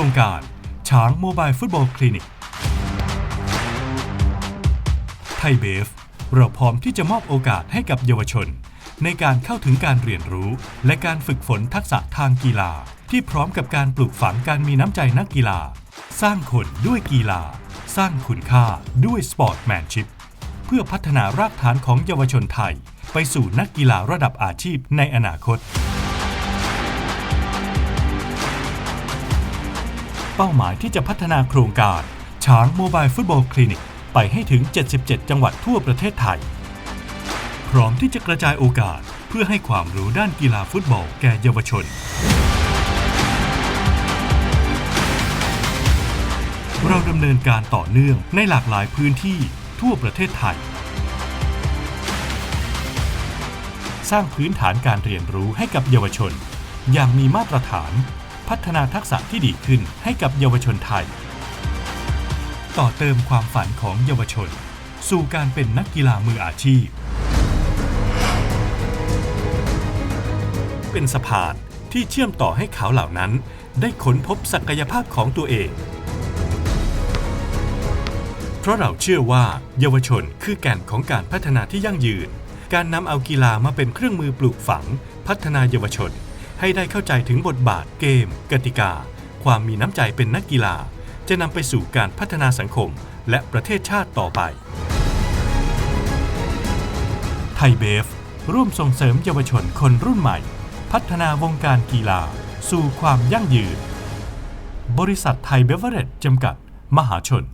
ครงการ ช้างโมบายฟุตบอลคลินิก ไทยเบฟ เราพร้อมที่จะมอบโอกาสให้กับเยาวชน ในการเข้าถึงการเรียนรู้ และการฝึกฝนทักษะทางกีฬา ที่พร้อมกับการปลูกฝังการมีน้ำใจนักกีฬา สร้างคนด้วยกีฬา สร้างคุณค่าด้วยสปอร์ตแมนชิพเพื่อพัฒนารากฐานของเยาวชนไทย ไปสู่นักกีฬาระดับอาชีพในอนาคต เป้าหมายที่จะพัฒนาโครงการ ช้างโมบายฟุตบอลคลินิก ไปให้ถึง 77 จังหวัดทั่วประเทศไทย พร้อมที่จะกระจายโอกาสเพื่อให้ความรู้ด้านกีฬาฟุตบอลแก่เยาวชน เราดำเนินการต่อเนื่องในหลากหลายพื้นที่ทั่วประเทศไทย สร้างพื้นฐานการเรียนรู้ให้กับเยาวชน อย่างมีมาตรฐาน พัฒนาทักษะที่ดีขึ้นให้กับเยาวชนไทย ต่อเติมความฝันของเยาวชน สู่การเป็นนักกีฬามืออาชีพ เป็นสะพานที่เชื่อมต่อให้เขาเหล่านั้น ได้ค้นพบศักยภาพของตัวเอง เพราะเราเชื่อว่าเยาวชนคือแก่นของการพัฒนาที่ยั่งยืน การนำเอากีฬามาเป็นเครื่องมือปลูกฝัง พัฒนาเยาวชน ให้ได้เข้าใจถึงบทบาทเกม กติกา ความมีน้ำใจเป็นนักกีฬา จะนำไปสู่การพัฒนาสังคม และประเทศชาติต่อไป ไทยเบฟ ร่วมส่งเสริมเยาวชนคนรุ่นใหม่ พัฒนาวงการกีฬา สู่ความยั่งยืน บริษัทไทยเบเวอร์เรจจำกัด มหาชน